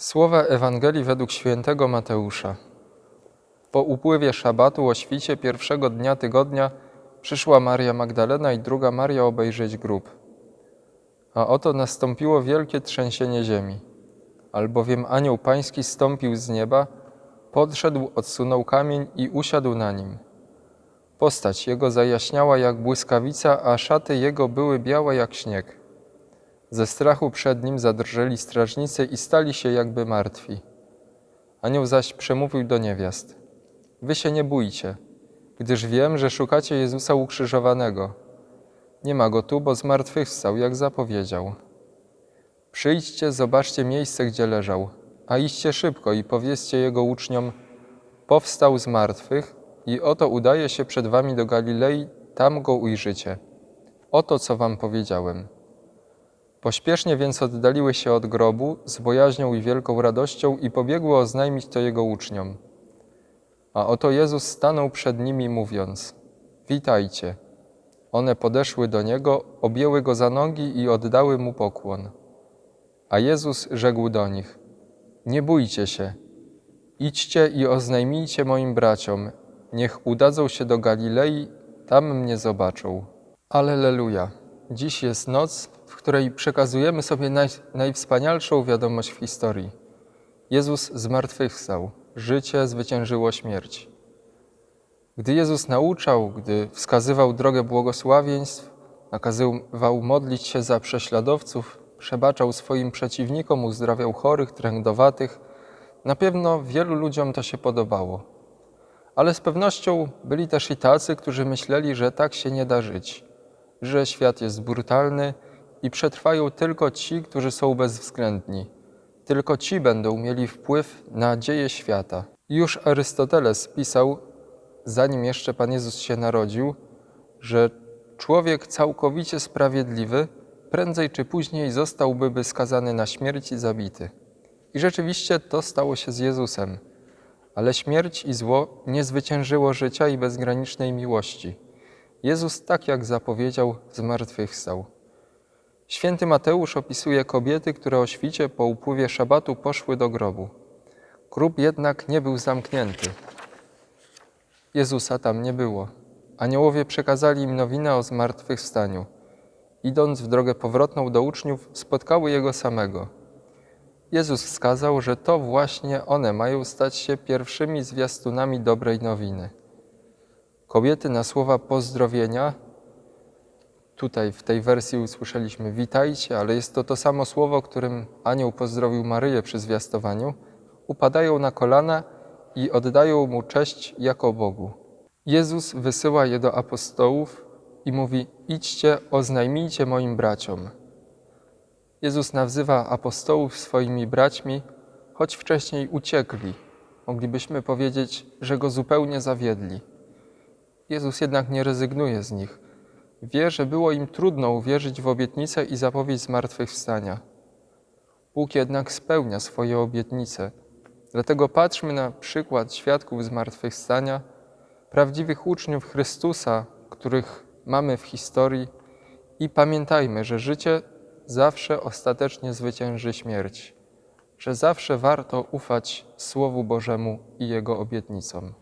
Słowa Ewangelii według świętego Mateusza. Po upływie szabatu o świcie pierwszego dnia tygodnia przyszła Maria Magdalena i druga Maria obejrzeć grób. A oto nastąpiło wielkie trzęsienie ziemi, albowiem anioł pański stąpił z nieba, podszedł, odsunął kamień i usiadł na nim. Postać jego zajaśniała jak błyskawica, a szaty jego były białe jak śnieg. Ze strachu przed nim zadrżeli strażnicy i stali się jakby martwi. Anioł zaś przemówił do niewiast: Wy się nie bójcie, gdyż wiem, że szukacie Jezusa ukrzyżowanego. Nie ma go tu, bo zmartwychwstał, jak zapowiedział. Przyjdźcie, zobaczcie miejsce, gdzie leżał, a idźcie szybko i powiedzcie jego uczniom: Powstał z martwych i oto udaje się przed wami do Galilei, tam go ujrzycie. Oto co wam powiedziałem. Pośpiesznie więc oddaliły się od grobu z bojaźnią i wielką radością i pobiegły oznajmić to jego uczniom. A oto Jezus stanął przed nimi mówiąc: Witajcie. One podeszły do niego, objęły go za nogi i oddały mu pokłon. A Jezus rzekł do nich: Nie bójcie się. Idźcie i oznajmijcie moim braciom, niech udadzą się do Galilei, tam mnie zobaczą. Alleluja. Dziś jest noc, w której przekazujemy sobie naj, najwspanialszą wiadomość w historii. Jezus zmartwychwstał, życie zwyciężyło śmierć. Gdy Jezus nauczał, gdy wskazywał drogę błogosławieństw, nakazywał modlić się za prześladowców, przebaczał swoim przeciwnikom, uzdrawiał chorych, trędowatych, na pewno wielu ludziom to się podobało. Ale z pewnością byli też i tacy, którzy myśleli, że tak się nie da żyć, że świat jest brutalny i przetrwają tylko ci, którzy są bezwzględni. Tylko ci będą mieli wpływ na dzieje świata. Już Arystoteles pisał, zanim jeszcze Pan Jezus się narodził, że człowiek całkowicie sprawiedliwy prędzej czy później zostałby skazany na śmierć i zabity. I rzeczywiście to stało się z Jezusem. Ale śmierć i zło nie zwyciężyło życia i bezgranicznej miłości. Jezus, tak jak zapowiedział, zmartwychwstał. Święty Mateusz opisuje kobiety, które o świcie po upływie szabatu poszły do grobu. Grób jednak nie był zamknięty. Jezusa tam nie było. Aniołowie przekazali im nowinę o zmartwychwstaniu. Idąc w drogę powrotną do uczniów, spotkały Jego samego. Jezus wskazał, że to właśnie one mają stać się pierwszymi zwiastunami dobrej nowiny. Kobiety na słowa pozdrowienia, tutaj w tej wersji usłyszeliśmy witajcie, ale jest to to samo słowo, którym anioł pozdrowił Maryję przy zwiastowaniu, upadają na kolana i oddają mu cześć jako Bogu. Jezus wysyła je do apostołów i mówi: Idźcie, oznajmijcie moim braciom. Jezus nazywa apostołów swoimi braćmi, choć wcześniej uciekli. Moglibyśmy powiedzieć, że go zupełnie zawiedli. Jezus jednak nie rezygnuje z nich. Wie, że było im trudno uwierzyć w obietnicę i zapowiedź zmartwychwstania. Bóg jednak spełnia swoje obietnice. Dlatego patrzmy na przykład świadków zmartwychwstania, prawdziwych uczniów Chrystusa, których mamy w historii i pamiętajmy, że życie zawsze ostatecznie zwycięży śmierć, że zawsze warto ufać Słowu Bożemu i Jego obietnicom.